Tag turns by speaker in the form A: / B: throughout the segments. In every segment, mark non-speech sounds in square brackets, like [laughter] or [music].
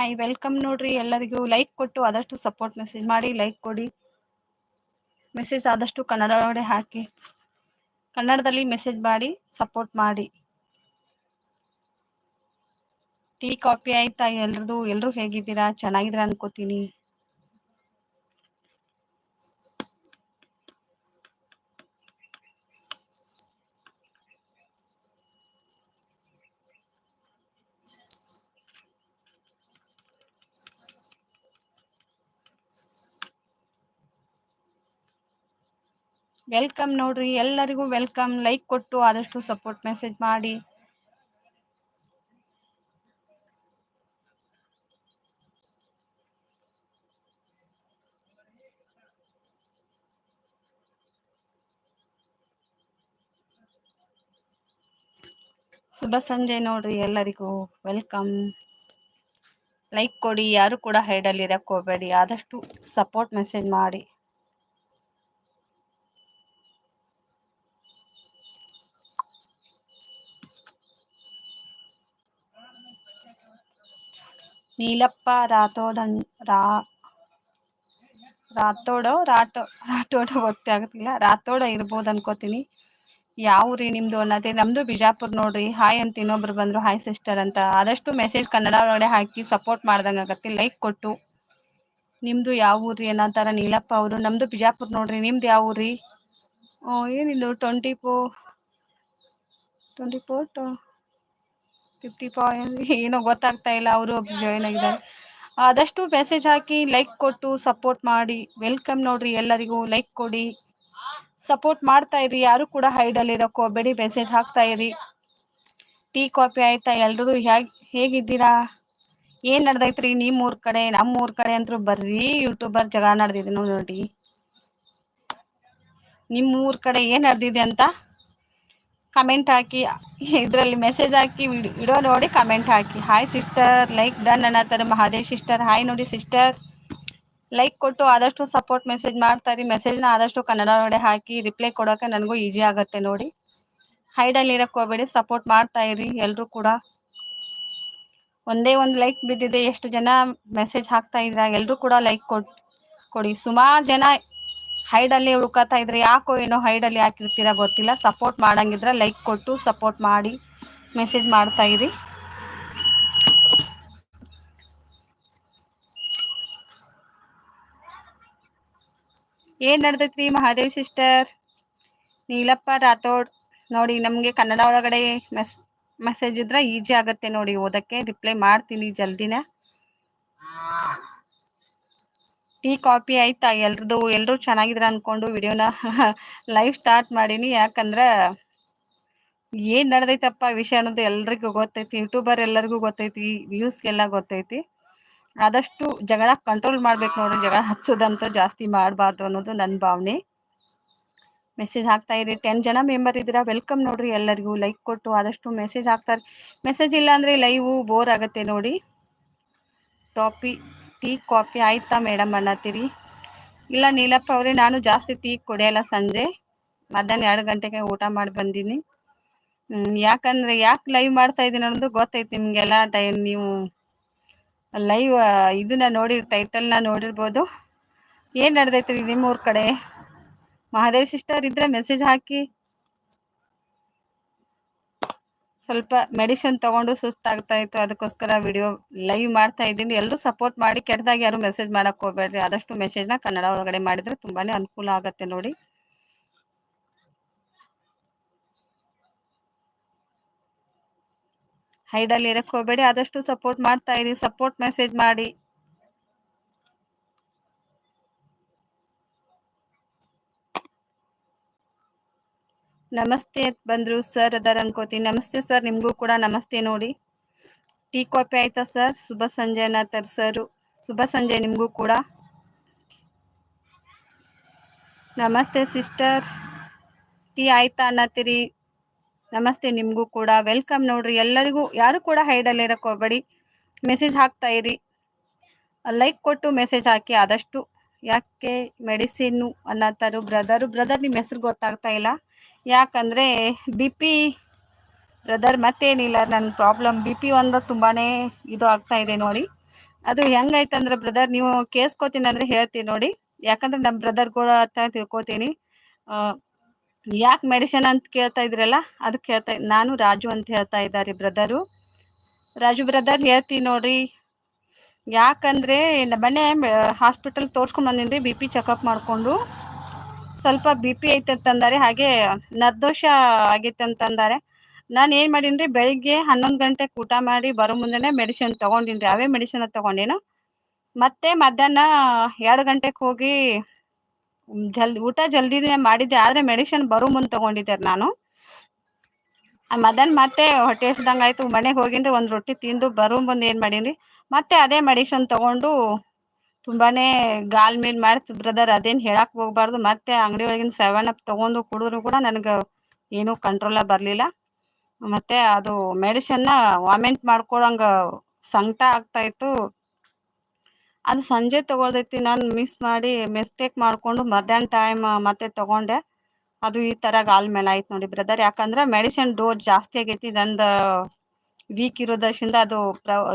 A: Hi welcome ನೋಡ್ರಿ ಎಲ್ಲರಿಗೂ. Like ಕೊಟ್ಟು ಆದಷ್ಟು ಸಪೋರ್ಟ್ ಮೆಸೇಜ್ ಮಾಡಿ ಲೈಕ್ ಕೊಡಿ. ಮೆಸೇಜ್ ಆದಷ್ಟು ಕನ್ನಡ ಹಾಕಿ. ಕನ್ನಡದಲ್ಲಿ ಮೆಸೇಜ್ ಮಾಡಿ ಸಪೋರ್ಟ್ ಮಾಡಿ. ಟೀ ಕಾಫಿ ಆಯ್ತಾ ಎಲ್ರದು? ಎಲ್ಲರೂ ಹೇಗಿದ್ದೀರಾ? ಚೆನ್ನಾಗಿದ್ದೀರಾ ಅನ್ಕೋತೀನಿ. ವೆಲ್ಕಮ್ ನೋಡ್ರಿ. ಎಲ್ಲರಿಗೂ ವೆಲ್ಕಮ್ ಲೈಕ್ ಕೊಟ್ಟು ಆದಷ್ಟು ಸಪೋರ್ಟ್ ಮೆಸೇಜ್ ಮಾಡಿ. ಶುಭ ಸಂಜೆ ನೋಡ್ರಿ ಎಲ್ಲರಿಗೂ. ವೆಲ್ಕಮ್ ಲೈಕ್ ಕೊಡಿ. ಯಾರು ಕೂಡ ಹೈಡಲ್ಲಿ ಇರಕ್ಕೆ ಹೋಗಬೇಡಿ. ಆದಷ್ಟು ಸಪೋರ್ಟ್ ಮೆಸೇಜ್ ಮಾಡಿ. ನೀಲಪ್ಪ ರಾಥೋದನ್ ರಾ, ರಾಥೋಡೋ ರಾಟೋ ರಾಠೋಡೋ ಆಗುತ್ತಿಲ್ಲ. ರಾಥೋಡ ಇರ್ಬೋದು ಅನ್ಕೋತೀನಿ. ಯಾವ ಊರಿ ನಿಮ್ದು ಅನ್ನೋದೇ. ನಮ್ದು ಬಿಜಾಪುರ್ ನೋಡ್ರಿ. ಹಾಯ್ ಅಂತ ಇನ್ನೊಬ್ರು ಬಂದ್ರು. ಹಾಯ್ ಸಿಸ್ಟರ್ ಅಂತ. ಆದಷ್ಟು ಮೆಸೇಜ್ ಕನ್ನಡ ಒಳಗಡೆ ಹಾಕಿ ಸಪೋರ್ಟ್ ಮಾಡ್ದಂಗೆ ಆಗತ್ತೆ. ಲೈಕ್ ಕೊಟ್ಟು. ನಿಮ್ದು ಯಾವ ಊರಿ ಅನ್ನೋತರ ನೀಲಪ್ಪ ಅವರು. ನಮ್ದು ಬಿಜಾಪುರ್ ನೋಡ್ರಿ. ನಿಮ್ದು ಯಾವ ಊರಿ? ಏನಿದು? Twenty four twenty four fifty point [laughs] ಏನೋ ಗೊತ್ತಾಗ್ತಾ ಇಲ್ಲ, ಅವರು ಜಾಯ್ನ್ ಆಗಿದ್ದಾರೆ. ಆದಷ್ಟು ಮೆಸೇಜ್ ಹಾಕಿ ಲೈಕ್ ಕೊಟ್ಟು ಸಪೋರ್ಟ್ ಮಾಡಿ. ವೆಲ್ಕಮ್ ನೋಡ್ರಿ ಎಲ್ಲರಿಗೂ ಲೈಕ್ ಕೊಡಿ. ಸಪೋರ್ಟ್ ಮಾಡ್ತಾ ಇರಿ. ಯಾರು ಕೂಡ ಹೈಡಲ್ಲಿ ಇರೋಕೆ ಹೋಗ್ಬೇಡಿ ಮೆಸೇಜ್ ಹಾಕ್ತಾ ಇರಿ. ಟೀ ಕಾಫಿ ಆಯ್ತಾ? ಎಲ್ರೂ ಹೇಗೆ ಹೇಗಿದ್ದೀರಾ? ಏನ್ ನಡ್ದೈತ್ರಿ ಊರ್ ಕಡೆ? ನಮ್ಮ ಊರ್ ಕಡೆ ಅಂತೂ ಬರ್ರಿ ಯೂಟ್ಯೂಬರ್ ಜಗಳ ನಡೆದಿದೆ ನೋಡಿ. ನಿಮ್ಮ ಊರ್ ಕಡೆ ಏನ್ ನಡೆದಿದೆ ಅಂತ? ಕಮೆಂಟ್ ಹಾಕಿ, ಇದರಲ್ಲಿ ಮೆಸೇಜ್ ಹಾಕಿ ವಿಡಿಯೋ ನೋಡಿ ಕಮೆಂಟ್ ಹಾಕಿ. ಹಾಯ್ ಸಿಸ್ಟರ್ ಲೈಕ್ ಡನ್ ಅನ್ನತ್ತಾರೆ ಮಹಾದೇವ್ ಸಿಸ್ಟರ್ ಹಾಯ್ ನೋಡಿ ಸಿಸ್ಟರ್ ಲೈಕ್ ಕೊಟ್ಟು ಆದಷ್ಟು ಸಪೋರ್ಟ್ ಮೆಸೇಜ್ ಮಾಡ್ತಾರೆ. ಮೆಸೇಜ್ನ ಆದಷ್ಟು ಕನ್ನಡ ನೋಡಿ ಹಾಕಿ ರಿಪ್ಲೈ ಕೊಡೋಕೆ ನನಗೂ ಈಜಿ ಆಗುತ್ತೆ ನೋಡಿ. ಹೈಡಲ್ಲಿ ಇರಕ್ಕೆ ಹೋಗ್ಬೇಡಿ ಸಪೋರ್ಟ್ ಮಾಡ್ತಾ ಇರಿ ಎಲ್ಲರೂ ಕೂಡ. ಒಂದೇ ಒಂದು ಲೈಕ್ ಬಿದ್ದಿದೆ, ಎಷ್ಟು ಜನ ಮೆಸೇಜ್ ಹಾಕ್ತಾ ಇದ್ರ ಎಲ್ಲರೂ ಕೂಡ ಲೈಕ್ ಕೊಡಿ. ಸುಮಾರು ಜನ ಹೈಡಲ್ಲಿ ಹುಡುಕತಾ ಇದ್ರೆ ಯಾಕೋ ಏನೋ ಹೈಡಲ್ಲಿ ಹಾಕಿರ್ತೀರಾ ಗೊತ್ತಿಲ್ಲ. ಸಪೋರ್ಟ್ ಮಾಡಂಗಿದ್ರೆ ಲೈಕ್ ಕೊಟ್ಟು ಸಪೋರ್ಟ್ ಮಾಡಿ ಮೆಸೇಜ್ ಮಾಡ್ತಾ ಇರಿ. ಏನ್ ನಡ್ದೈತ್ರಿ ಮಹಾದೇವ್ ಸಿಸ್ಟರ್ ನೀಲಪ್ಪ, ರಾಥೋಡ್, ನೋಡಿ ನಮಗೆ ಕನ್ನಡ ಒಳಗಡೆ ಮೆಸ್ ಮೆಸೇಜ್ ಇದ್ರೆ ಈಜಿ ಆಗುತ್ತೆ ನೋಡಿ ಓದಕ್ಕೆ. ರಿಪ್ಲೈ ಮಾಡ್ತೀನಿ ಜಲ್ದಿನ. ಟೀ, ಕಾಫಿ ಆಯ್ತಾ? ಎಲ್ರದು ಎಲ್ಲರೂ ಚೆನ್ನಾಗಿದ್ರ ಅನ್ಕೊಂಡು ವಿಡಿಯೋನ [laughs] ಲೈವ್ ಸ್ಟಾರ್ಟ್ ಮಾಡೀನಿ. ಯಾಕಂದ್ರೆ ಏನ್ ನಡೆದೈತಪ್ಪ ವಿಷಯ ಅನ್ನೋದು ಎಲ್ರಿಗೂ ಗೊತ್ತೈತಿ. ಯೂಟ್ಯೂಬರ್ ಎಲ್ಲರಿಗೂ ಗೊತ್ತೈತಿ ವ್ಯೂಸ್ಗೆಲ್ಲ ಗೊತ್ತೈತಿ. ಆದಷ್ಟು ಜಗಳ ಕಂಟ್ರೋಲ್ ಮಾಡ್ಬೇಕು ನೋಡಿ. ಜಗಳ ಹಚ್ಚೋದಂತ ಜಾಸ್ತಿ ಮಾಡಬಾರ್ದು ಅನ್ನೋದು ನನ್ನ ಭಾವನೆ. ಮೆಸೇಜ್ ಹಾಕ್ತಾ ಇರಿ. ಟೆನ್ ಜನ ಮೆಂಬರ್ ಇದ್ದೀರಾ? ವೆಲ್ಕಮ್ ನೋಡ್ರಿ ಎಲ್ಲರಿಗೂ. ಲೈಕ್ ಕೊಟ್ಟು ಆದಷ್ಟು ಮೆಸೇಜ್ ಹಾಕ್ತಾರೆ ಮೆಸೇಜ್ ಇಲ್ಲ ಅಂದ್ರೆ ಲೈವ್ ಬೋರ್ ಆಗುತ್ತೆ ನೋಡಿ. ಟಾಪಿ ಟೀ, ಕಾಫಿ ಆಯ್ತಾ ಮೇಡಮ್ ಅನ್ನತ್ತೀರಿ ಇಲ್ಲ ನೀಲಪ್ಪ ಅವರೇ, ನಾನು ಜಾಸ್ತಿ ಟೀ ಕುಡಿಯಲ್ಲ ಸಂಜೆ. ಮಧ್ಯಾಹ್ನ ಎರಡು ಗಂಟೆಗೆ ಊಟ ಮಾಡಿ ಬಂದೀನಿ. ಯಾಕಂದ್ರೆ ಯಾಕೆ ಲೈವ್ ಮಾಡ್ತಾ ಇದ್ದೀನಿ ಅನ್ನೋದು ಗೊತ್ತೈತಿ ನಿಮಗೆಲ್ಲ. ಟೈಮ್ ನೀವು ಲೈವ್ ಇದನ್ನ ನೋಡಿ ಟೈಟಲ್ನ ನೋಡಿರ್ಬೋದು. ಏನು ನಡೆದೈತ್ರಿ ನಿಮ್ಮ ಊರ ಕಡೆ? ಮಹಾದೇವ್ ಸಿಸ್ಟರ್ ಇದ್ರೆ ಮೆಸೇಜ್ ಹಾಕಿ. ಸ್ವಲ್ಪ ಮೆಡಿಸಿನ್ ತಗೊಂಡು ಸುಸ್ತಾಗ್ತಾ ಇತ್ತು. ಅದಕ್ಕೋಸ್ಕರ ವಿಡಿಯೋ ಲೈವ್ ಮಾಡ್ತಾ ಇದ್ದೀನಿ. ಎಲ್ಲರೂ ಸಪೋರ್ಟ್ ಮಾಡಿ, ಕೆಟ್ಟದಾಗ ಯಾರು ಮೆಸೇಜ್ ಮಾಡಕ್ ಹೋಗ್ಬೇಡ್ರಿ. ಆದಷ್ಟು ಮೆಸೇಜ್ನ ಕನ್ನಡ ಒಳಗಡೆ ಮಾಡಿದ್ರೆ ತುಂಬಾನೇ ಅನುಕೂಲ ಆಗತ್ತೆ ನೋಡಿ. ಹೈಡಲ್ಲಿ ಇರಕ್ಕೆ ಹೋಗಬೇಡಿ. ಆದಷ್ಟು ಸಪೋರ್ಟ್ ಮಾಡ್ತಾ ಇರಿ. ಸಪೋರ್ಟ್ ಮೆಸೇಜ್ ಮಾಡಿ. ನಮಸ್ತೆ ಬಂದ್ರು ಸರ್ ಅದಾರ ಅನ್ಕೋತೀನಿ. ನಮಸ್ತೆ ಸರ್, ನಿಮಗೂ ಕೂಡ ನಮಸ್ತೆ ನೋಡಿ. ಟೀ ಕಾಫಿ ಆಯ್ತಾ ಸರ್? ಶುಭ ಸಂಜೆ ಅನ್ನತ್ತಾರ ಸರ್. ಶುಭ ಸಂಜೆ ನಿಮಗೂ ಕೂಡ. ನಮಸ್ತೆ ಸಿಸ್ಟರ್. ಟೀ ಆಯ್ತಾ ಅನ್ನತ್ತೀರಿ? ನಮಸ್ತೆ ನಿಮಗೂ ಕೂಡ. ವೆಲ್ಕಮ್ ನೋಡ್ರಿ ಎಲ್ಲರಿಗೂ. ಯಾರು ಕೂಡ ಹೈಡಲ್ಲಿ ಇರಕ್ಕೆ ಹೋಗ್ಬೇಡಿ. ಮೆಸೇಜ್ ಹಾಕ್ತಾ ಇರಿ. ಲೈಕ್ ಕೊಟ್ಟು ಮೆಸೇಜ್ ಹಾಕಿ ಆದಷ್ಟು. ಯಾಕೆ ಮೆಡಿಸಿನ್ನು ಅನ್ನತ್ತಾರು ಬ್ರದರು, ಬ್ರದರ್ ನಿಮ್ಮ ಹೆಸರು ಗೊತ್ತಾಗ್ತಾ ಇಲ್ಲ. ಯಾಕಂದರೆ ಬಿ ಪಿ ಬ್ರದರ್ ಮತ್ತೇನಿಲ್ಲ ನನ್ನ ಪ್ರಾಬ್ಲಮ್. ಬಿ ಪಿ ಒಂದು ತುಂಬಾ ಇದು ಆಗ್ತಾ ಇದೆ ನೋಡಿ. ಅದು ಹೆಂಗೈತಂದ್ರೆ ಬ್ರದರ್, ನೀವು ಕೇಸ್ಕೋತೀನಿ ಅಂದ್ರೆ ಹೇಳ್ತೀನಿ ನೋಡಿ. ಯಾಕಂದ್ರೆ ನಮ್ಮ ಬ್ರದರ್ ಕೂಡ ಅಂತ ತಿಳ್ಕೊತೀನಿ ಯಾಕೆ ಮೆಡಿಸಿನ್ ಅಂತ ಕೇಳ್ತಾ ಇದ್ರಲ್ಲ ಅದಕ್ಕೆ ಹೇಳ್ತಾ, ನಾನು ರಾಜು ಅಂತ ಹೇಳ್ತಾ ಇದ್ದಾರೆ ಬ್ರದರು. ರಾಜು ಬ್ರದರ್ ಹೇಳ್ತೀನಿ ನೋಡ್ರಿ ಯಾಕಂದ್ರೆ ಮೊನ್ನೆ ಹಾಸ್ಪಿಟಲ್ ತೋರ್ಸ್ಕೊಂಡ್ ಬಂದಿನಿ ಬಿ ಪಿ ಚೆಕಪ್ ಮಾಡಿಕೊಂಡು. ಸ್ವಲ್ಪ ಬಿ ಪಿ ಐತೆ ಅಂತಂದಾರೆ, ಹಾಗೆ ನರ್ದೋಷ ಆಗೈತೆ ಅಂತಂದಾರೆ. ನಾನು ಏನು ಮಾಡೀನಿ ರೀ ಬೆಳಿಗ್ಗೆ ಹನ್ನೊಂದು ಗಂಟೆಗೆ ಊಟ ಮಾಡಿ ಬರೋ ಮುಂದೆನೇ ಮೆಡಿಸಿನ್ ತೊಗೊಂಡಿನಿ ಅವೇ ಮೆಡಿಸಿನ ತೊಗೊಂಡೇನು? ಮತ್ತೆ ಮಧ್ಯಾಹ್ನ ಎರಡು ಗಂಟೆಗೆ ಹೋಗಿ ಜಲ್ದಿ ಊಟ ಜಲ್ದಿನೇ ಮಾಡಿದ್ದೆ, ಆದರೆ ಮೆಡಿಸಿನ್ ಬರೋ ಮುಂದೆ ತೊಗೊಂಡಿದ್ದೆ ನಾನು. ಮಧ್ಯಾಹ್ನ ಮತ್ತೆ ಹೊಟ್ಟೆ ಹಸ್ದಂಗೆ ಆಯ್ತು. ಮನೆಗೆ ಹೋಗಿನ್ರಿ, ಒಂದು ರೊಟ್ಟಿ ತಿಂದು ಬರೋ ಮುಂದೆ ಏನ್ ಮಾಡೀನಿ ಮತ್ತೆ ಅದೇ ಮೆಡಿಸಿನ್ ತಗೊಂಡು ತುಂಬಾನೇ ಗಾಲ್ ಮೇಲ್ ಮಾಡ್ತು ಬ್ರದರ್, ಅದೇನ್ ಹೇಳಕ್ ಹೋಗ್ಬಾರ್ದು. ಮತ್ತೆ ಅಂಗಡಿ ಒಳಗಿನ ಸೆವೆನ್ ಅಪ್ ತಗೊಂಡು ಕುಡಿದ್ರು ಕೂಡ ನನ್ಗ ಏನು ಕಂಟ್ರೋಲ ಬರ್ಲಿಲ್ಲ. ಮತ್ತೆ ಅದು ಮೆಡಿಸಿನ್ ವಾಮಿಂಟ್ ಮಾಡ್ಕೊಳಂಗ ಸಂಕಟ ಆಗ್ತಾ ಇತ್ತು. ಅದು ಸಂಜೆ ತಗೊಳ್ದೈತಿ ನಾನು ಮಿಸ್ ಮಾಡಿ ಮಿಸ್ಟೇಕ್ ಮಾಡ್ಕೊಂಡು ಮಧ್ಯಾಹ್ನ ಟೈಮ್ ಮತ್ತೆ ತಗೊಂಡೆ. ಅದು ಈ ತರ ಗಾಲ್ ಮೇಲೆ ಆಯ್ತು ನೋಡಿ ಬ್ರದರ್ ಯಾಕಂದ್ರೆ ಮೆಡಿಸಿನ್ ಡೋಸ್ ಜಾಸ್ತಿ ಆಗೈತಿ ನಂದು ವೀಕ್ ಇರೋದ್ರಿಂದ ಅದು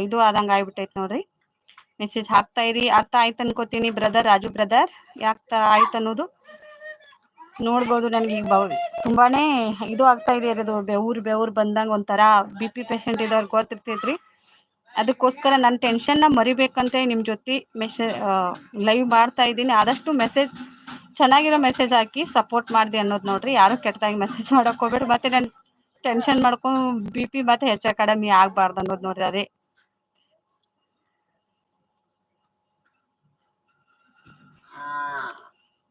A: ಇದು ಆದಂಗ ಆಗ್ಬಿಟ್ಟೈತಿ ನೋಡ್ರಿ. ಮೆಸೇಜ್ ಹಾಕ್ತಾ ಇರಿ. ಅರ್ಥ ಆಯ್ತು ಅನ್ಕೋತೀನಿ ಬ್ರದರ್ ರಾಜು ಬ್ರದರ್ ಯಾಕ್ತ ಆಯ್ತು ಅನ್ನೋದು ನೋಡ್ಬೋದು ನನಗೆ ಈಗ ತುಂಬಾನೇ ಇದು ಆಗ್ತಾ ಇದೆ ಅದು ಬೆವ್ರು ಬೆವ್ರು ಬಂದಂಗ ಒಂಥರ ಬಿ ಪಿ ಪೇಷಂಟ್ ಇದ್ದವ್ರಿಗೆ ಗೊತ್ತಿರ್ತೈತ್ರಿ. ಅದಕ್ಕೋಸ್ಕರ ನನ್ನ ಟೆನ್ಷನ್ನ ಮರಿಬೇಕಂತ ನಿಮ್ಮ ಜೊತೆ. ಮೆಸೇಜ್ ಲೈವ್ ಮಾಡ್ತಾ ಇದ್ದೀನಿ. ಆದಷ್ಟು ಮೆಸೇಜ್ ಚೆನ್ನಾಗಿರೋ ಮೆಸೇಜ್ ಹಾಕಿ ಸಪೋರ್ಟ್ ಮಾಡಿದೆ ಅನ್ನೋದು ನೋಡ್ರಿ. ಯಾರು ಕೆಟ್ಟದಾಗಿ ಮೆಸೇಜ್ ಮಾಡಕ್ ಹೋಗ್ಬೇಡಿ ಮತ್ತೆ ನಾನು ಟೆನ್ಷನ್ ಮಾಡ್ಕೊಂಡು ಬಿ ಪಿ ಮತ್ತೆ ಹೆಚ್ಚು ಕಡಿಮೆ ಆಗ್ಬಾರ್ದು ಅನ್ನೋದು ನೋಡ್ರಿ ಅದೇ.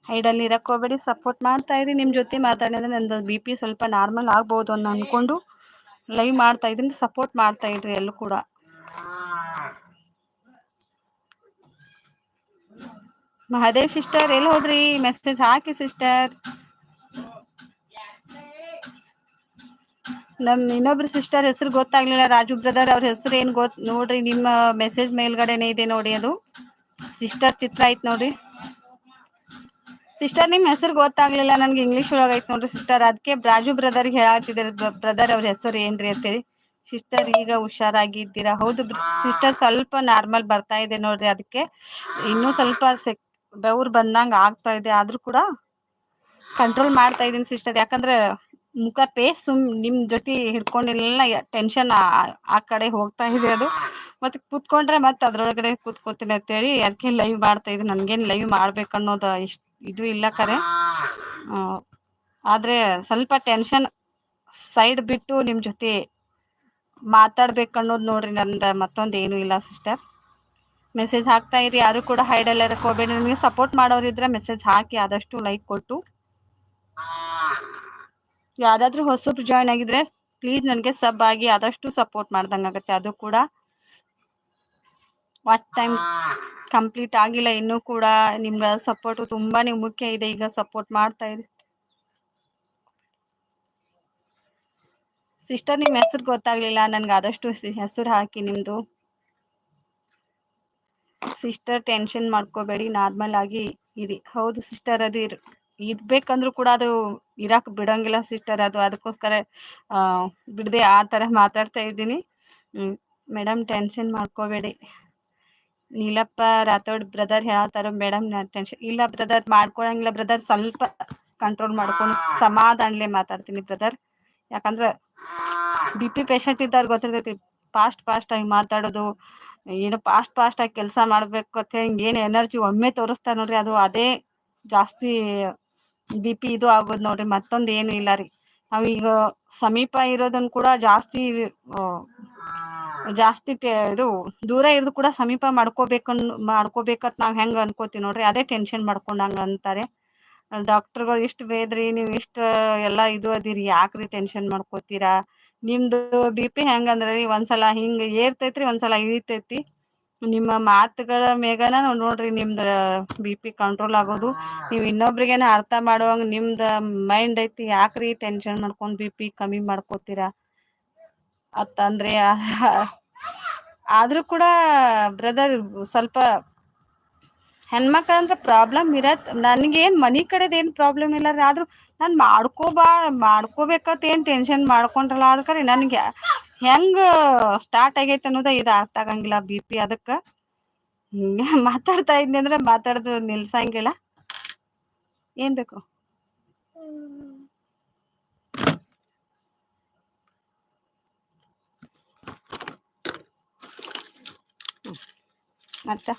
A: ಹೈಡಲ್ಲಿ ಇರಕ್ ಹೋಗ್ಬೇಡಿ. ಸಪೋರ್ಟ್ ಮಾಡ್ತಾ ಇರಿ. ನಿಮ್ಮ ಜೊತೆ ಮಾತಾಡಿದ್ರೆ ನಂದು ಬಿ ಪಿ ಸ್ವಲ್ಪ ನಾರ್ಮಲ್ ಆಗ್ಬೋದು ಅನ್ನೋ ಅನ್ಕೊಂಡು ಲೈವ್ ಮಾಡ್ತಾ ಇದ್ದೀನಿ. ಸಪೋರ್ಟ್ ಮಾಡ್ತಾ ಇದ್ರಿ ಎಲ್ಲೂ ಕೂಡ. ಮಹಾದೇವ್ ಸಿಸ್ಟರ್ ಎಲ್ಲಿ ಹೋದ್ರಿ? ಮೆಸೇಜ್ ಹಾಕಿ ಸಿಸ್ಟರ್ ನಮ್ ಇನ್ನೊಬ್ರು ಸಿಸ್ಟರ್ ಹೆಸರು ಗೊತ್ತಾಗ್ಲಿಲ್ಲ. ರಾಜು ಬ್ರದರ್ ಅವ್ರ ಹೆಸರು ಏನ್ ಗೊತ್, ನೋಡ್ರಿ, ನಿಮ್ಮ ಮೆಸೇಜ್ ಮೇಲ್ಗಡೆನೆ ಇದೆ ನೋಡಿ ಅದು. ಸಿಸ್ಟರ್ ಚಿತ್ರ ಐತ್ ನೋಡ್ರಿ. ಸಿಸ್ಟರ್ ನಿಮ್ ಹೆಸರು ಗೊತ್ತಾಗ್ಲಿಲ್ಲ. ನನ್ಗೆ ಇಂಗ್ಲಿಷ್ ಒಳಗ ಐತ್ ನೋಡ್ರಿ ಸಿಸ್ಟರ್ ಅದಕ್ಕೆ ರಾಜು ಬ್ರದರ್ ಹೇಳತ್ತಿದ್ದಾರೆ ಬ್ರದರ್ ಅವ್ರ ಹೆಸರು ಏನ್ರಿ ಅಂತೇಳಿ. ಸಿಸ್ಟರ್ ಈಗ ಹುಷಾರಾಗಿದ್ದೀರಾ? ಹೌದು ಸಿಸ್ಟರ್ ಸ್ವಲ್ಪ ನಾರ್ಮಲ್ ಬರ್ತಾ ಇದೆ ನೋಡ್ರಿ ಅದಕ್ಕೆ ಇನ್ನೂ ಸ್ವಲ್ಪ ಬೆವ್ರು ಬಂದಂಗ ಆಗ್ತಾ ಇದೆ. ಆದ್ರೂ ಕೂಡ ಕಂಟ್ರೋಲ್ ಮಾಡ್ತಾ ಇದೀನಿ ಸಿಸ್ಟರ್ ಯಾಕಂದ್ರೆ ಮುಖ ಪೇಸ್ ಸುಮ್ ನಿಮ್ ಜೊತೆ ಹಿಡ್ಕೊಂಡಿಲ್ಲ ಟೆನ್ಷನ್ ಆ ಕಡೆ ಹೋಗ್ತಾ ಇದೆ ಅದು. ಮತ್ತೆ ಕೂತ್ಕೊಂಡ್ರೆ ಮತ್ತೆ ಅದ್ರೊಳಗಡೆ ಕೂತ್ಕೋತೀನಿ ಅಂತೇಳಿ ಅದಕ್ಕೆ ಲೈವ್ ಮಾಡ್ತಾ ಇದ್ದೀನಿ. ನನ್ಗೇನ್ ಲೈವ್ ಮಾಡ್ಬೇಕನ್ನೋದು ಇಷ್ಟ ಇದು ಇಲ್ಲ ಕರೆ. ಆದ್ರೆ ಸ್ವಲ್ಪ ಟೆನ್ಷನ್ ಸೈಡ್ ಬಿಟ್ಟು ನಿಮ್ ಜೊತೆ ಮಾತಾಡ್ಬೇಕನ್ನೋದು ನೋಡ್ರಿ. ನಂದ ಮತ್ತೊಂದು ಏನು ಇಲ್ಲ ಸಿಸ್ಟರ್ ಮೆಸೇಜ್ ಹಾಕ್ತಾ ಇರಿ. ಯಾರು ಕೂಡ ಹೈಡ್ ಎಲ್ಲ ಹೋಗ್ಬೇಡಿ ನನಗೆ ಸಪೋರ್ಟ್ ಮಾಡೋರು ಮಾಡೋರಿದ್ರೆ ಮೆಸೇಜ್ ಹಾಕಿ ಆದಷ್ಟು ಲೈಕ್ ಕೊಟ್ಟು. ಯಾವ್ದಾದ್ರು ಹೊಸಬ್ರು ಜಾಯ್ನ್ ಆಗಿದ್ರೆ ಪ್ಲೀಸ್ ನನಗೆ ಸಬ್ ಆಗಿ ಆದಷ್ಟು ಸಪೋರ್ಟ್ ಮಾಡ್ದಂಗಾಗತ್ತೆ ಅದು ಕೂಡ ವಾಚ್ ಟೈಮ್ ಕಂಪ್ಲೀಟ್ ಆಗಿಲ್ಲ. ಇನ್ನೂ ಕೂಡ ನಿಮ್ಗಳ ಸಪೋರ್ಟ್ ತುಂಬಾನೇ ಮುಖ್ಯ ಇದೆ. ಈಗ ಸಪೋರ್ಟ್ ಮಾಡ್ತಾ ಇರಿ. ಸಿಸ್ಟರ್ ನಿಮ್ಮ ಹೆಸರು ಗೊತ್ತಾಗ್ಲಿಲ್ಲ. ನನ್ಗೆ ಆದಷ್ಟು ಹೆಸರು ಹಾಕಿ ನಿಮ್ದು. ಸಿಸ್ಟರ್ ಟೆನ್ಷನ್ ಮಾಡ್ಕೋಬೇಡಿ ನಾರ್ಮಲ್ ಆಗಿ ಇರಿ. ಹೌದು ಸಿಸ್ಟರ್ ಅದು ಇರ್, ಇರ್ಬೇಕಂದ್ರೂ ಕೂಡ ಅದು ಇರಾಕ್ ಬಿಡಂಗಿಲ್ಲ ಸಿಸ್ಟರ್ ಅದು ಅದಕ್ಕೋಸ್ಕರ ಬಿಡದೆ ಆ ತರ ಮಾತಾಡ್ತಾ ಇದ್ದೀನಿ. ಮೇಡಮ್ ಟೆನ್ಷನ್ ಮಾಡ್ಕೋಬೇಡಿ. ನೀಲಪ್ಪ, ರಾಥೋಡ್ ಬ್ರದರ್ ಹೇಳತ್ತಾರ ಮೇಡಮ್ ಟೆನ್ಷನ್ ಇಲ್ಲ ಬ್ರದರ್ ಮಾಡ್ಕೊಳಂಗಿಲ್ಲ ಬ್ರದರ್ ಸ್ವಲ್ಪ ಕಂಟ್ರೋಲ್ ಮಾಡ್ಕೊಂಡು ಸಮಾಧಾನಲೆ ಮಾತಾಡ್ತೀನಿ ಬ್ರದರ್ ಯಾಕಂದ್ರೆ ಬಿ ಪಿ ಪೇಷಂಟ್ ಇದ್ದವ್ರು ಗೊತ್ತಿರ್ತೈತಿ ಫಾಸ್ಟ್ ಫಾಸ್ಟ್ ಆಗಿ ಮಾತಾಡೋದು, ಏನು ಫಾಸ್ಟ್ ಫಾಸ್ಟ್ ಆಗಿ ಕೆಲಸ ಮಾಡ್ಬೇಕು ಅಂತ ಹಿಂಗೇನು ಎನರ್ಜಿ ಒಮ್ಮೆ ತೋರಿಸ್ತಾರೆ ನೋಡ್ರಿ, ಅದು ಅದೇ ಜಾಸ್ತಿ ಬಿ ಪಿ ಇದು ಆಗೋದು ನೋಡ್ರಿ, ಮತ್ತೊಂದು ಏನು ಇಲ್ಲ ರೀ. ನಾವು ಈಗ ಸಮೀಪ ಇರೋದನ್ನ ಕೂಡ ಜಾಸ್ತಿ ಜಾಸ್ತಿ ಇದು ದೂರ ಇರೋದು ಕೂಡ ಸಮೀಪ ಮಾಡ್ಕೋಬೇಕನ್, ಮಾಡ್ಕೋಬೇಕತ್ ನಾವ್ ಹೆಂಗ್ ಅನ್ಕೋತೀವಿ ನೋಡ್ರಿ, ಅದೇ ಟೆನ್ಷನ್ ಮಾಡ್ಕೊಂಡಂಗ ಅಂತಾರೆ. ಡಾಕ್ಟರ್ಗಳು ಇಷ್ಟು ಬೇದ್ರಿ ನೀವು ಇಷ್ಟ ಎಲ್ಲ ಇದು ಅದಿರಿ ಯಾಕ್ರಿ ಟೆನ್ಷನ್ ಮಾಡ್ಕೋತೀರಾ? ನಿಮ್ದು ಬಿ ಪಿ ಹೆಂಗಂದ್ರಿ? ಒಂದ್ಸಲ ಹಿಂಗ ಏರ್ತೈತ್ರಿ ಒಂದ್ಸಲ ಇಳಿತೈತಿ. ನಿಮ್ಮ ಮಾತುಗಳ ಮೇಗನ ನೋಡ್ರಿ ನಿಮ್ದು ಬಿ ಪಿ ಕಂಟ್ರೋಲ್ ಆಗೋದು. ನೀವು ಇನ್ನೊಬ್ರಿಗೇನ ಅರ್ಥ ಮಾಡುವಂಗ ನಿಮ್ದ ಮೈಂಡ್ ಐತಿ ಯಾಕ್ರಿ ಟೆನ್ಷನ್ ಮಾಡ್ಕೊಂಡ್ ಬಿ ಪಿ ಕಮ್ಮಿ ಮಾಡ್ಕೋತೀರಾ? ಅತ್ತಂದ್ರೆ ಆದ್ರೂ ಕೂಡ ಬ್ರದರ್ ಸ್ವಲ್ಪ ಹೆಣ್ಮಕ್ಳಂದ್ರೆ ಪ್ರಾಬ್ಲಮ್ ಇರತ್. ನನಗೇನು ಮನೆ ಕಡೆದು ಏನು ಪ್ರಾಬ್ಲಮ್ ಇಲ್ಲ ರೀ. ಆದರೂ ನಾನು ಮಾಡ್ಕೋಬಾ ಮಾಡ್ಕೋಬೇಕತ್ ಏನು ಟೆನ್ಷನ್ ಮಾಡ್ಕೊಂಡ್ರಲ್ಲ. ಅದಕ್ಕೆ ನನಗೆ ಹೆಂಗೆ ಸ್ಟಾರ್ಟ್ ಆಗೈತೆ ಅನ್ನೋದ ಇದು ಅರ್ಥ ಆಗಂಗಿಲ್ಲ ಬಿ ಪಿ ಅದಕ್ಕೆ. ಮಾತಾಡ್ತಾ ಇದ್ನಿ ಅಂದ್ರೆ ಮಾತಾಡೋದು ನಿಲ್ಸಂಗಿಲ್ಲ. ಏನ್ ಬೇಕು? ಮತ್ತ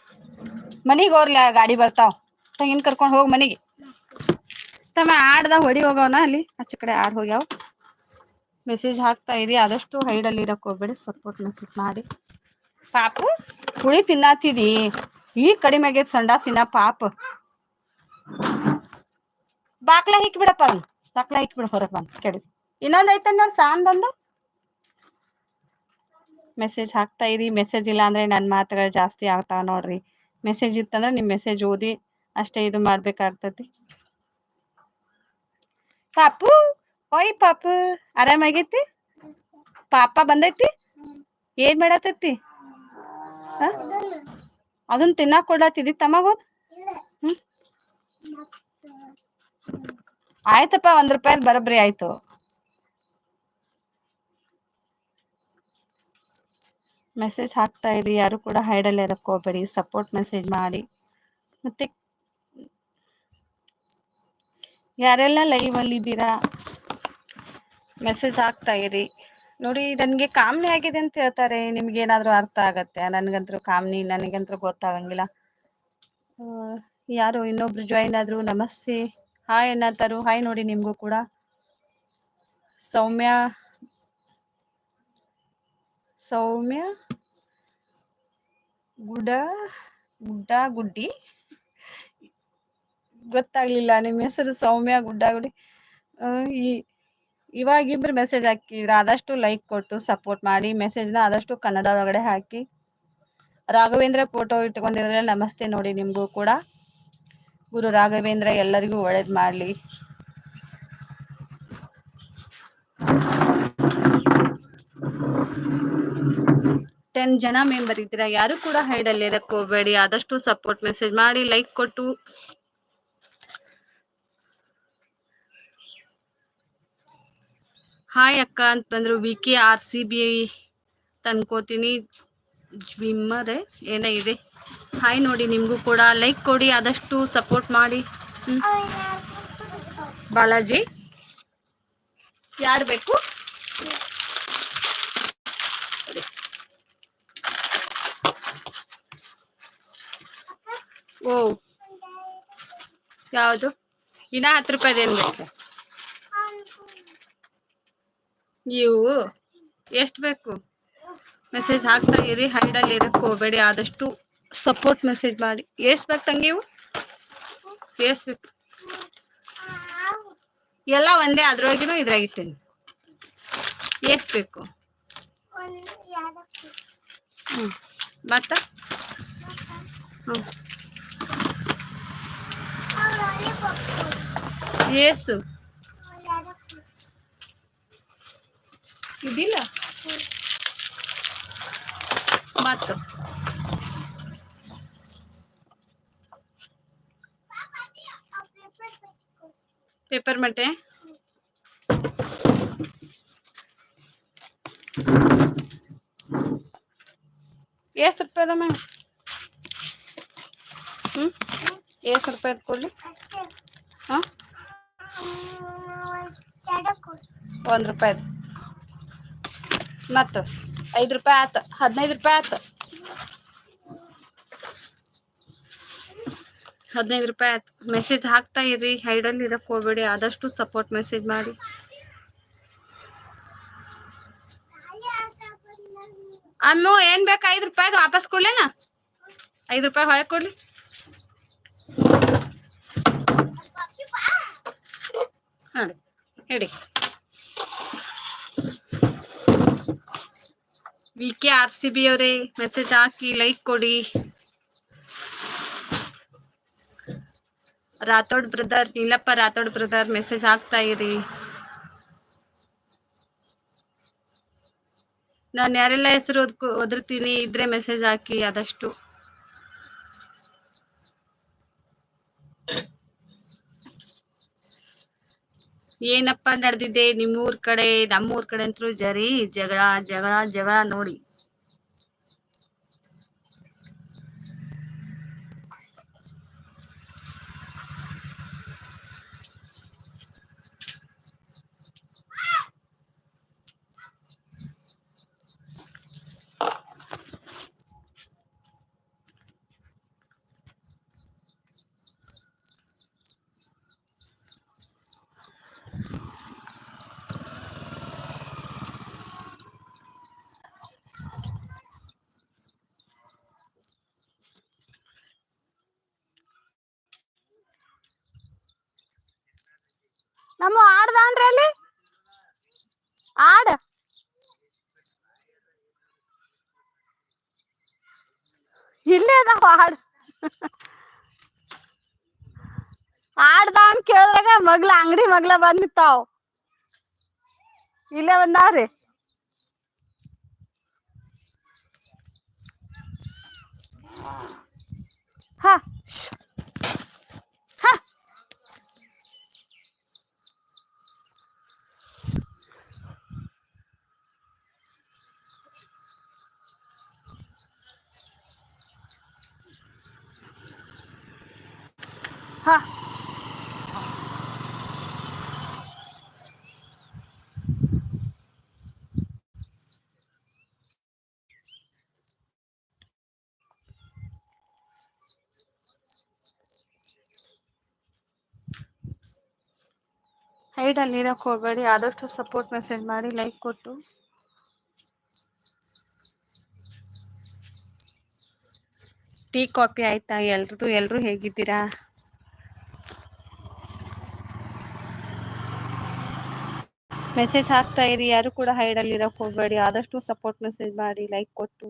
A: ಮನಿಗೆ ಹೋಗ್ಲ ಗಾಡಿ ಬರ್ತಾವ. ತಂಗಿನ ಕರ್ಕೊಂಡು ಹೋಗಿ ಮನಿಗೆ. ತಮ್ಮ ಆಡ್ದಾಗ ಹೊಡಿ ಹೋಗವನ ಅಲ್ಲಿ? ಆಚೆ ಕಡೆ ಆಡ್ ಹೋಗ್ಯಾವ. ಮೆಸೇಜ್ ಹಾಕ್ತಾ ಇರಿ, ಆದಷ್ಟು ಹೈಡಲ್ಲಿ ಇರಕ್ ಹೋಗ್ಬೇಡಿ ಸಪೋರ್ಟ್ ಮೆಸೇಜ್ ಮಾಡಿ. ಪಾಪು, ಹುಳಿ ತಿನ್ನಾತಿದಿ. ಈ ಕಡಿಮೆ ಆಗೈತೆ ಸಂಡಾಸಿನ ಪಾಪ. ಬಾಕ್ಲ ಹಿಕ್ ಬಿಡಪ್ಪ ಅದನ್ನ ಬಾಕ್ಲ ಹಿಕ್ ಬಿಡ ಹೊರಪ್ಪ ಕೆಡಿ ಇನ್ನೊಂದ್ ಐತೆ ನೋಡಿ, ಸಾನ್ ಬಂದು? ಮೆಸೇಜ್ ಹಾಕ್ತಾ ಇರಿ ಮೆಸೇಜ್ ಇಲ್ಲ ಅಂದ್ರೆ ನನ್ನ ಮಾತುಗಳು ಜಾಸ್ತಿ ಆಗ್ತಾವ ನೋಡ್ರಿ. ಮೆಸೇಜ್ ಇತ್ತಂದ್ರೆ ನಿಮ್ಮ ಮೆಸೇಜ್ ಓದಿ ಅಷ್ಟೇ ಇದು ಮಾಡ್ಬೇಕಾಗ್ತತಿ. ಪಾಪು, ಓಯ್ ಪಾಪು ಆರಾಮಾಗೈತಿ ಪಾಪ ಬಂದೈತಿ? ಏನ್ ಮಾಡತೈತಿ? ಅದನ್ನ ತಿನ್ನಾಕ್ ಕೊಡ್ಲತ್ತಿದಿ ತಮಗೋದ್ ಹ್ಮ್? ಆಯ್ತಪ್ಪ, ಒಂದ್ ರೂಪಾಯಿ ಬರಬ್ರಿ ಆಯ್ತು. ಮೆಸೇಜ್ ಹಾಕ್ತಾ ಇರಿ, ಯಾರು ಕೂಡ ಹೈಡಲ್ಲಿ ಇರಕ್ಕೆ ಹೋಗ್ಬೇಡಿ ಸಪೋರ್ಟ್ ಮೆಸೇಜ್ ಮಾಡಿ. ಮತ್ತೆ ಯಾರೆಲ್ಲ ಲೈವ್ ಅಲ್ಲಿ ಇದ್ದೀರಾ? ಮೆಸೇಜ್ ಹಾಕ್ತಾ ಇರಿ. ನೋಡಿ, ನನಗೆ ಕಾಮ್ನಿ ಆಗಿದೆ ಅಂತ ಹೇಳ್ತಾರೆ, ನಿಮ್ಗೆ ಏನಾದ್ರೂ ಅರ್ಥ ಆಗತ್ತೆ? ನನ್ಗಂತೂ ಕಾಮ್ನಿ, ನನಗಂತೂ ಗೊತ್ತಾಗಂಗಿಲ್ಲ. ಯಾರು ಇನ್ನೊಬ್ರು ಜಾಯಿನ್ ಆದ್ರು ನಮಸ್ತೆ. ಹಾಯ್ ಅನ್ನತ್ತಾರು ಹಾಯ್ ನೋಡಿ ನಿಮ್ಗೂ ಕೂಡ. ಸೌಮ್ಯ ಸೌಮ್ಯ, ಗುಡ, ಗುಡ್ಡ, ಗುಡ್ಡಿ. ಗೊತ್ತಾಗ್ಲಿಲ್ಲ, ನಿಮ್ಮ ಹೆಸರು ಸೌಮ್ಯ, ಗುಡ್ಡ ಗುಡಿ ಈ, ಇವಾಗ ಇಬ್ರು ಮೆಸೇಜ್ ಹಾಕಿದ್ರ ಆದಷ್ಟು ಲೈಕ್ ಕೊಟ್ಟು ಸಪೋರ್ಟ್ ಮಾಡಿ ಮೆಸೇಜ್ನ ಆದಷ್ಟು ಕನ್ನಡ ಒಳಗಡೆ ಹಾಕಿ. ರಾಘವೇಂದ್ರ ಫೋಟೋ ಇಟ್ಕೊಂಡಿದ್ರೆ ನಮಸ್ತೆ ನೋಡಿ ನಿಮಗೂ ಕೂಡ. ಗುರು ರಾಘವೇಂದ್ರ, ಎಲ್ಲರಿಗೂ ಒಳ್ಳೇದು ಮಾಡ್ಲಿ. ಟೆನ್ ಜನ ಮೆಂಬರ್ ಇದ್ದೀರಾ? ಯಾರು ಕೂಡ ಹೈಡಲ್ಲಿ ಇರಕ್ ಹೋಗ್ಬೇಡಿ. ಆದಷ್ಟು ಸಪೋರ್ಟ್ ಮೆಸೇಜ್ ಮಾಡಿ ಲೈಕ್ ಕೊಟ್ಟು. ಹಾಯ್ ಅಕ್ಕ ಅಂತಂದ್ರು V K R C B ತನ್ಕೋತೀನಿ ಜ್ವಿಮ್ಮರ್ ಏನೇ ಇದೆ. ಹಾಯ್ ನೋಡಿ, ನಿಮಗೂ ಕೂಡ ಲೈಕ್ ಕೊಡಿ. ಆದಷ್ಟು ಸಪೋರ್ಟ್ ಮಾಡಿ. ಬಾಲಾಜಿ, ಯಾರು ಬೇಕು? ಓ ಯಾವುದು? ಇನ್ನ ಹತ್ತು ರೂಪಾಯಿ ಏನು ಬೇಕು? ಇವು ಎಷ್ಟು ಬೇಕು? ಮೆಸೇಜ್ ಹಾಕ್ತಾ ಇರಿ ಹೈಡಲ್ಲಿ ಇರಕ್ಕೆ ಹೋಗಬೇಡಿ, ಆದಷ್ಟು ಸಪೋರ್ಟ್ ಮೆಸೇಜ್ ಮಾಡಿ. ಎಷ್ಟು ಬೇಕು ತಂಗಿ ಇವು ಎಷ್ಟು ಬೇಕು? ಎಲ್ಲ ಒಂದೇ, ಅದ್ರೊಳಗಿನೂ ಇದ್ರಾಗ ಇಟ್ಟೀನಿ. ಎಷ್ಟು ಬೇಕು? ಹ್ಮ್. ಮತ್ತ? ಹ್ಞೂ ಏಸು ಇದಿಲ್ಲ ಮತ್ತು ಪೇಪರ್ ಮಟ್ಟೆ ಎಷ್ಟು ರೂಪಾಯಿ ಅದ ಮ್ಯಾಮ್ ಹ್ಞೂ ಎಷ್ಟು ರೂಪಾಯಿ ಕೊಡ್ಲಿ ಹಾಂ ಒಂದು ರೂಪಾಯಿದು ಮತ್ತು, ಐದು ರೂಪಾಯಿ ಆತು ಹದಿನೈದು ರೂಪಾಯಿ ಆತು ಹದಿನೈದು ರೂಪಾಯಿ ಆಯ್ತು. ಮೆಸೇಜ್ ಹಾಕ್ತಾ ಇರಿ ಹೈಡಲ್ಲಿ ಇರಕ್ಕೆ ಹೋಗ್ಬೇಡಿ, ಆದಷ್ಟು ಸಪೋರ್ಟ್ ಮೆಸೇಜ್ ಮಾಡಿ. ಅಮ್ಮು, ಏನ್ ಬೇಕು ಐದು ರೂಪಾಯಿದು ವಾಪಸ್ ಕೊಡ್ಲೇನ? ಐದು ರೂಪಾಯಿ ಹೊಳೆ ಕೊಡ್ಲಿ. ಹಾಂ, ಹೇಳಿ. V K R C B ಅವರೇ ಮೆಸೇಜ್ ಹಾಕಿ ಲೈಕ್ ಕೊಡಿ. Rathod brother, Neelappa Rathod brother message ಹಾಕ್ತಾ ಇರಿ. ನಾನು ಯಾರೆಲ್ಲ ಹೆಸರು ಓದ್ಕೊ ಓದಿರ್ತೀನಿ ಇದ್ರೆ ಮೆಸೇಜ್ ಹಾಕಿ, ಆದಷ್ಟು. ಏನಪ್ಪಾ ನಡೆದಿದೆ ನಿಮ್ಮೂರ್ ಕಡೆ ನಮ್ಮೂರ್ ಕಡೆ ಅಂತೂ ಜರಿ ಜಗಳ ಜಗಳ ಜಗಳ ನೋಡಿ. ನಮ್ಮ ಆಡ್ದಾನ್ರಿ ಅಲ್ಲಿ? ಆಡ. ಇಲ್ಲೇ ಅದಾವ ಹಾಡು ಆಡ್ದ ಅಂತ ಕೇಳಿದ್ರಾಗ ಮಗ್ಲ ಅಂಗಡಿ ಮಗ್ಲ ಬಂದ್ ನಿಂತಾವ್. ಇಲ್ಲೇ ಬಂದಾವ್ರಿ. ಹ. ಹ. ಹೈಡಲ್ಲಿ ಇರೋಕ್ಕೆ ಹೋಗ್ಬೇಡಿ. ಆದಷ್ಟು ಸಪೋರ್ಟ್ ಮೆಸೇಜ್ ಮಾಡಿ ಲೈಕ್ ಕೊಟ್ಟು. ಟೀ ಕಾಫಿ ಆಯ್ತಾ? ಎಲ್ರದು? ಎಲ್ಲರೂ ಹೇಗಿದ್ದೀರಾ? ಮೆಸೇಜ್ ಹಾಕ್ತಾ ಇರಿ. ಯಾರು ಕೂಡ ಹೈಡ್ ಅಲ್ಲಿ ಇರಕ್ ಹೋಗ್ಬೇಡಿ. ಆದಷ್ಟು ಸಪೋರ್ಟ್ ಮೆಸೇಜ್ ಮಾಡಿ ಲೈಕ್ ಕೊಟ್ಟು.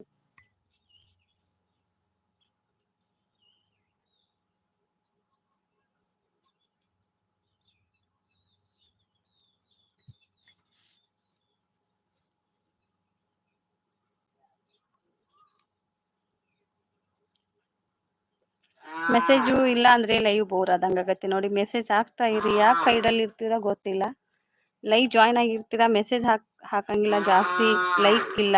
A: ಮೆಸೇಜು ಇಲ್ಲ ಅಂದ್ರೆ ಲೈವ್ ಬೋರ್ ಆದಂಗ ಆಗತ್ತೆ ನೋಡಿ. ಮೆಸೇಜ್ ಹಾಕ್ತಾ ಇರಿ. ಯಾಕೆ ಅಲ್ಲಿ ಇರ್ತೀರಾ ಗೊತ್ತಿಲ್ಲ. Live join ಆಗಿರ್ತೀರಾ? ಮೆಸೇಜ್ ಹಾಕ್ ಹಾಕಂಗಿಲ್ಲ ಜಾಸ್ತಿ ಲೈಕ್ ಇಲ್ಲ.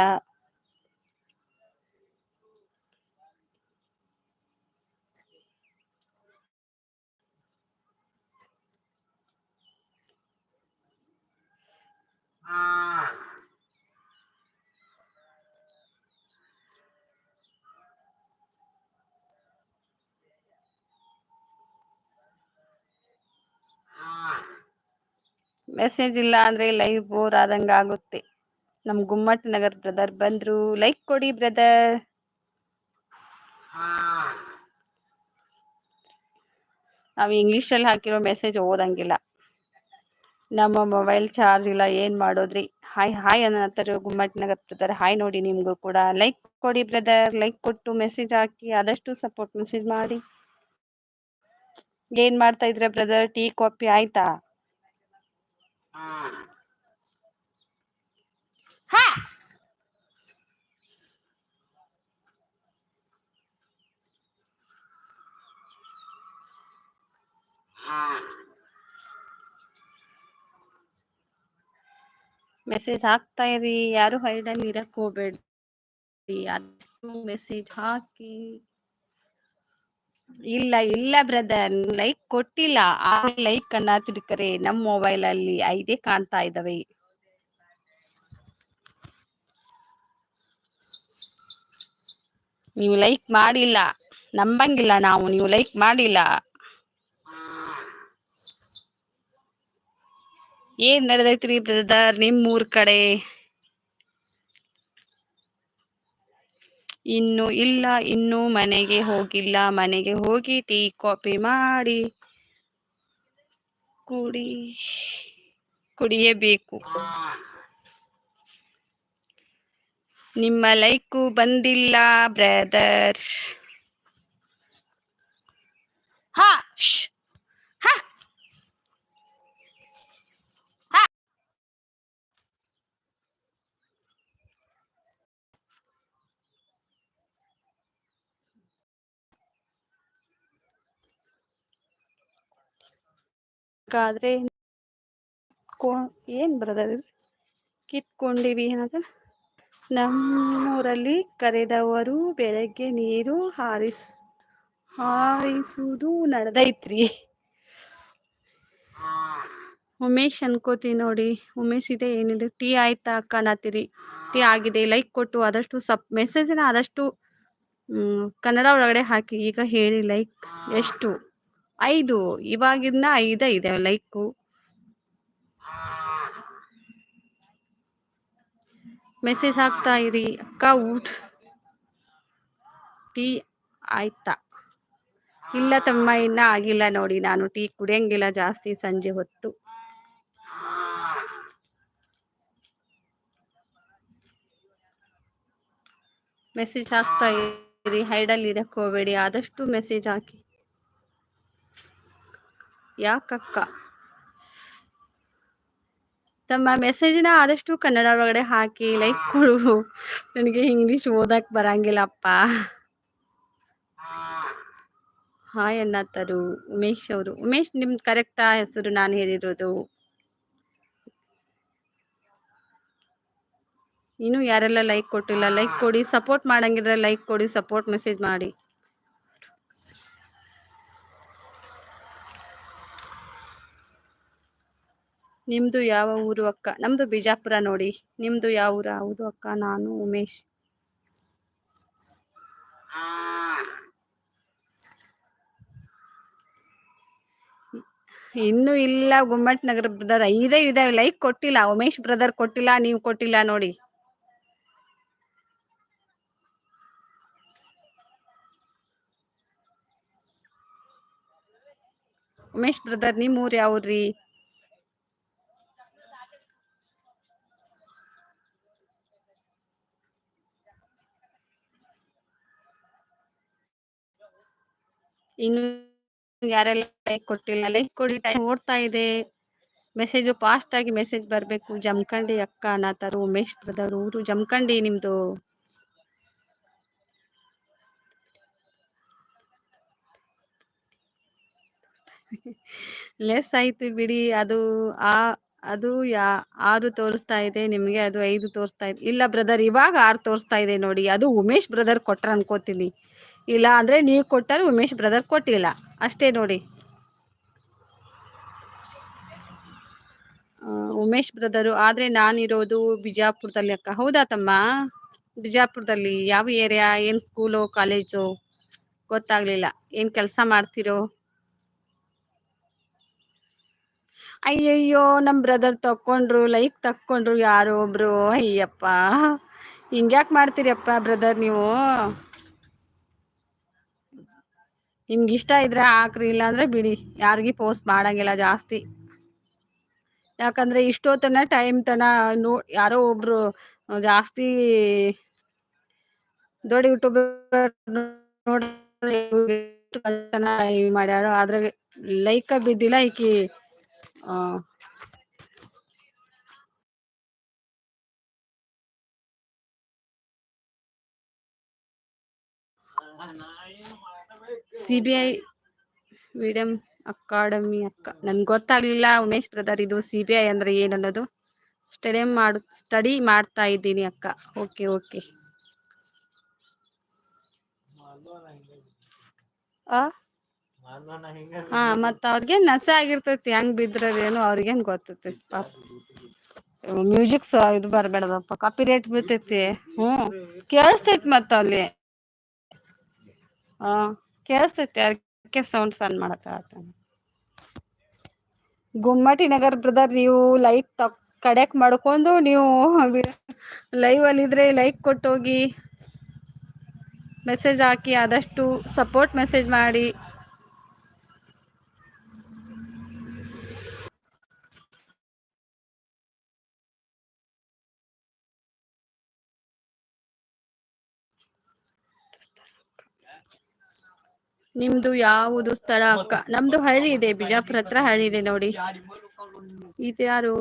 A: ಮೆಸೇಜ್ ಇಲ್ಲ ಅಂದ್ರೆ ಲೈವ್ ಬೋರ್ ಆದಂಗ ಆಗುತ್ತೆ. ನಮ್ ಗುಮ್ಮಟ್ ನಗರ್ ಬ್ರದರ್ ಬಂದ್ರು. ಲೈಕ್ ಕೊಡಿ ಬ್ರದರ್ ನಾವು ಇಂಗ್ಲಿಷ್ ಅಲ್ಲಿ ಹಾಕಿರೋ ಮೆಸೇಜ್ ಓದಂಗಿಲ್ಲ. ನಮ್ಮ ಮೊಬೈಲ್ ಚಾರ್ಜ್ ಇಲ್ಲ. ಏನ್ ಮಾಡೋದ್ರಿ? ಹಾಯ್ ಹಾಯ್ ಅನ್ನತ್ತಾರೆ ಗುಮ್ಮಟ್ ನಗರ್ ಬ್ರದರ್ ಹಾಯ್ ನೋಡಿ ನಿಮ್ಗೂ ಕೂಡ. ಲೈಕ್ ಕೊಡಿ ಬ್ರದರ್ ಲೈಕ್ ಕೊಟ್ಟು ಮೆಸೇಜ್ ಹಾಕಿ. ಆದಷ್ಟು ಸಪೋರ್ಟ್ ಮೆಸೇಜ್ ಮಾಡಿ. ಏನ್ ಮಾಡ್ತಾ ಇದ್ರ ಬ್ರದರ್ ಟೀ ಕಾಫಿ ಆಯ್ತಾ? ಹಾ ಮೆಸೇಜ್ ಹಾಕ್ತಾ ಇರಿ. ಯಾರು ಹೈಡಲ್ಲಿ ಇರಕ್ ಹೋಗ್ಬೇಡಿ. ಅದು ಮೆಸೇಜ್ ಹಾಕಿ. ಇಲ್ಲ ಇಲ್ಲ ಬ್ರದರ್ ಲೈಕ್ ಕೊಟ್ಟಿಲ್ಲ. ಆ ಲೈಕ್ ಅನ್ನ ತಿರ್ಕರೆ ನಮ್ ಮೊಬೈಲ್ ಅಲ್ಲಿ. ಐದೇ ಕಾಣ್ತಾ ಇದಾವೆ. ನೀವು ಲೈಕ್ ಮಾಡಿಲ್ಲ. ನಂಬಂಗಿಲ್ಲ ನಾವು. ನೀವು ಲೈಕ್ ಮಾಡಿಲ್ಲ. ಏನ್ ನಡೆದೈತ್ರಿ ಬ್ರದರ್ ನಿಮ್ ಊರ್ ಕಡೆ? ಇನ್ನು ಇಲ್ಲ ಇನ್ನು ಮನೆಗೆ ಹೋಗಿಲ್ಲ ಮನೆಗೆ ಹೋಗಿ ಟೀ ಕಾಫಿ ಮಾಡಿ ಕುಡಿ ಕುಡಿಯಬೇಕು. ನಿಮ್ಮ ಲೈಕು ಬಂದಿಲ್ಲ ಬ್ರದರ್ ಹಾ. ಹಾಗಾದ್ರೆ ಏನು ಬ್ರದರ್ ಇದು ಕಿತ್ಕೊಂಡಿವಿ ಏನದ? ನಮ್ಮೂರಲ್ಲಿ ಕರೆದವರು ಬೆಳಗ್ಗೆ ನೀರು ಹಾರಿಸ್, ಹಾರಿಸುವುದು ನಡೆದೈತ್ರಿ. ಉಮೇಶ್ ಅನ್ಕೋತೀನಿ ನೋಡಿ. ಉಮೇಶ್ ಇದೆ, ಏನಿದೆ? ಟೀ ಆಯ್ತಾ ಕಾಣತ್ತೀರಿ? ಟೀ ಆಗಿದೆ, ಲೈಕ್ ಕೊಟ್ಟು ಆದಷ್ಟು ಸಪ್ ಮೆಸೇಜ್ನ ಆದಷ್ಟು ಕನ್ನಡ ಒಳಗಡೆ ಹಾಕಿ. ಈಗ ಹೇಳಿ ಲೈಕ್ ಎಷ್ಟು? ಐದು. ಇವಾಗಿಂದ ಐದ ಇದೆ ಲೈಕು ಮೆಸೇಜ್ ಹಾಕ್ತಾ ಇರಿ. ಅಕ್ಕ ಊಟ. ಟೀ ಆಯ್ತಾ? ಇಲ್ಲ ತಮ್ಮ, ಇನ್ನ ಆಗಿಲ್ಲ ನೋಡಿ. ನಾನು ಟೀ ಕುಡಿಯಂಗಿಲ್ಲ. ಜಾಸ್ತಿ ಸಂಜೆ ಹೊತ್ತು. ಮೆಸೇಜ್ ಹಾಕ್ತಾ ಇರಿ. ಹೈಡಲ್ಲಿ ಇರಕ್ ಹೋಗ್ಬೇಡಿ. ಆದಷ್ಟು ಮೆಸೇಜ್ ಹಾಕಿ. ಯಾಕಕ್ಕ? ತಮ್ಮ ಮೆಸೇಜಿನ ಆದಷ್ಟು ಕನ್ನಡ ಒಳಗಡೆ ಹಾಕಿ ಲೈಕ್ ಕೊಡು. ನನಗೆ ಇಂಗ್ಲಿಷ್ ಓದಕ್ ಬರಂಗಿಲ್ಲಪ್ಪ. ಹಾಯ್ ಅನ್ನತ್ತರು ಉಮೇಶ್ ಅವರು. ಉಮೇಶ್ ನಿಮ್ದು ಕರೆಕ್ಟಾ ಹೆಸರು ನಾನು ಹೇಳಿರೋದು. ಇನ್ನು ಯಾರೆಲ್ಲ ಲೈಕ್ ಕೊಟ್ಟಿಲ್ಲ ಲೈಕ್ ಕೊಡಿ. ಸಪೋರ್ಟ್ ಮಾಡಂಗಿದ್ರೆ ಲೈಕ್ ಕೊಡಿ ಸಪೋರ್ಟ್ ಮೆಸೇಜ್ ಮಾಡಿ. ನಿಮ್ದು ಯಾವ ಊರು ಅಕ್ಕ? ನಮ್ದು ಬಿಜಾಪುರ ನೋಡಿ. ನಿಮ್ದು ಯಾವ ಊರು? ಹೌದು ಅಕ್ಕ ನಾನು ಉಮೇಶ್. ಇನ್ನು ಇಲ್ಲ ಗುಮ್ಮಟ್ ನಗರ ಬ್ರದರ್ ಐದೇ ಇದಾವೆ ಲೈಕ್ ಕೊಟ್ಟಿಲ್ಲ ಉಮೇಶ್ ಬ್ರದರ್ ಕೊಟ್ಟಿಲ್ಲ ನೀವು ಕೊಟ್ಟಿಲ್ಲ ನೋಡಿ. ಉಮೇಶ್ ಬ್ರದರ್ ನಿಮ್ ಊರ್ ಯಾವ್ರಿ? ಇನ್ನು ಯಾರೆಲ್ಲ ಲೈಕ್ ಕೊಟ್ಟಿಲ್ಲ ಲೈಕ್ ಕೊಡಿ ಟೈಮ್ ಓಡ್ತಾ ಇದೆ. ಮೆಸೇಜ್ ಫಾಸ್ಟ್ ಆಗಿ ಮೆಸೇಜ್ ಬರಬೇಕು. ಜಮಖಂಡಿ ಅಕ್ಕ ಅನ್ನತಾರು ಉಮೇಶ್ ಬ್ರದರ್ ಊರು ಜಮಖಂಡಿ ನಿಮ್ದು? ಲೆಸ್ ಆಯ್ತು ಬಿಡಿ. ಅದು ಆ, ಅದು ಯಾ, ಆರು ತೋರಿಸ್ತಾ ಇದೆ. ನಿಮಗೆ ಅದು ಐದು ತೋರಿಸ್ತಾ ಇದೆ. ಇಲ್ಲ ಬ್ರದರ್ ಇವಾಗ ಆರು ತೋರಿಸ್ತಾ ಇದೆ ನೋಡಿ. ಅದು ಉಮೇಶ್ ಬ್ರದರ್ ಕೊಟ್ರ ಅನ್ಕೋತೀನಿ. ಇಲ್ಲ ಅಂದ್ರೆ ನೀವು ಕೊಟ್ಟರೆ ಉಮೇಶ್ ಬ್ರದರ್ ಕೊಟ್ಟಿಲ್ಲ. ಅಷ್ಟೇ ನೋಡಿ. ಉಮೇಶ್ ಬ್ರದರು ಆದರೆ ನಾನಿರೋದು ಬಿಜಾಪುರದಲ್ಲಿ ಅಕ್ಕ. ಹೌದಾ ತಮ್ಮ? ಬಿಜಾಪುರದಲ್ಲಿ ಯಾವ ಏರಿಯಾ ಏನು ಸ್ಕೂಲು ಕಾಲೇಜು ಗೊತ್ತಾಗ್ಲಿಲ್ಲ. ಏನು ಕೆಲಸ ಮಾಡ್ತಿರೋ? ಅಯ್ಯಯ್ಯೋ, ನಮ್ ಬ್ರದರ್ ತಕೊಂಡ್ರು ಲೈಕ್ ತಕೊಂಡ್ರು ಯಾರೋ ಒಬ್ರು. ಅಯ್ಯಪ್ಪ. ಹಿಂಗ್ಯಾಕ್ ಮಾಡ್ತೀರಪ್ಪ ಬ್ರದರ್ ನೀವು? ನಿಮ್ಗೆ ಇಷ್ಟ ಇದ್ರೆ ಹಾಕ್ರಿ ಇಲ್ಲ ಅಂದ್ರೆ ಬಿಡಿ. ಯಾರಿಗೂ ಪೋಸ್ಟ್ ಮಾಡಂಗಿಲ್ಲ ಜಾಸ್ತಿ. ಯಾಕಂದ್ರೆ ಇಷ್ಟೊತ್ತನ ಟೈಮ್ ತನ ನೋ ಯಾರೋ ಒಬ್ರು ಜಾಸ್ತಿ ದೊಡ್ಡ ಯೂಟ್ಯೂಬರ್ ನೋಡ್ರಿ ಮಾಡ್ಯಾಳ ಆದ್ರೆ ಲೈಕ ಬಿದ್ದಿಲ್ಲ ಈಕಿ. ಆ, C B I wisdom academy ಅಕ್ಕ. ನನ್ಗೆ ಗೊತ್ತಾಗ್ಲಿಲ್ಲ ಉಮೇಶ್ ಬ್ರದರ್ ಇದು ಸಿ ಬಿ ಐ ಅಂದ್ರೆ ಸ್ಟಡಿ ಮಾಡು ಸ್ಟಡಿ ಮಾಡ್ತಾ ಇದ್ದೀನಿ ಅಕ್ಕ. ಓಕೆ ಓಕೆ ಹಾ, ಮತ್ತ ಅವ್ರಿಗೆ ನಸೆ ಆಗಿರ್ತೈತಿ, ಹೆಂಗ್ ಬಿದ್ರದೇನು ಅವ್ರಿಗೇನ್ ಗೊತ್ತೈತಿ, ಪಾಪ. ಮ್ಯೂಸಿಕ್ ಇದು ಬರ್ಬೇಡದಪ್ಪ ಕಾಪಿ ರೇಟ್ ಬೀಳ್ತೈತಿ. ಹ್ಮ್, ಕೇಳಿಸ್ತೈತಿ ಮತ್ತ ಅಲ್ಲಿ. ಹಾ ಕೇಳಿಸ್ತೈತಿ ಅದಕ್ಕೆ ಸೌಂಡ್ ಸಣ್ಣ ಮಾಡತ್ತ ಗುಮ್ಮಟಿ ನಗರ್ ಬ್ರದರ್ ನೀವು ಲೈಕ್ ತಕ್ ಕಡೆಕ್ ಮಾಡ್ಕೊಂಡು ನೀವು [laughs] ಲೈವ್ ಅಲ್ಲಿ ಇದ್ರೆ ಲೈಕ್ ಕೊಟ್ಟೋಗಿ ಮೆಸೇಜ್ ಹಾಕಿ ಆದಷ್ಟು ಸಪೋರ್ಟ್ ಮೆಸೇಜ್ ಮಾಡಿ. ನಿಮ್ದು ಯಾವುದು ಸ್ಥಳ ಅಕ್ಕ? ನಮ್ದು ಹಳ್ಳಿ ಇದೆ ಬಿಜಾಪುರ ಹತ್ರ ಹಳ್ಳಿ ಇದೆ ನೋಡಿ. ಇದ್ಯಾರು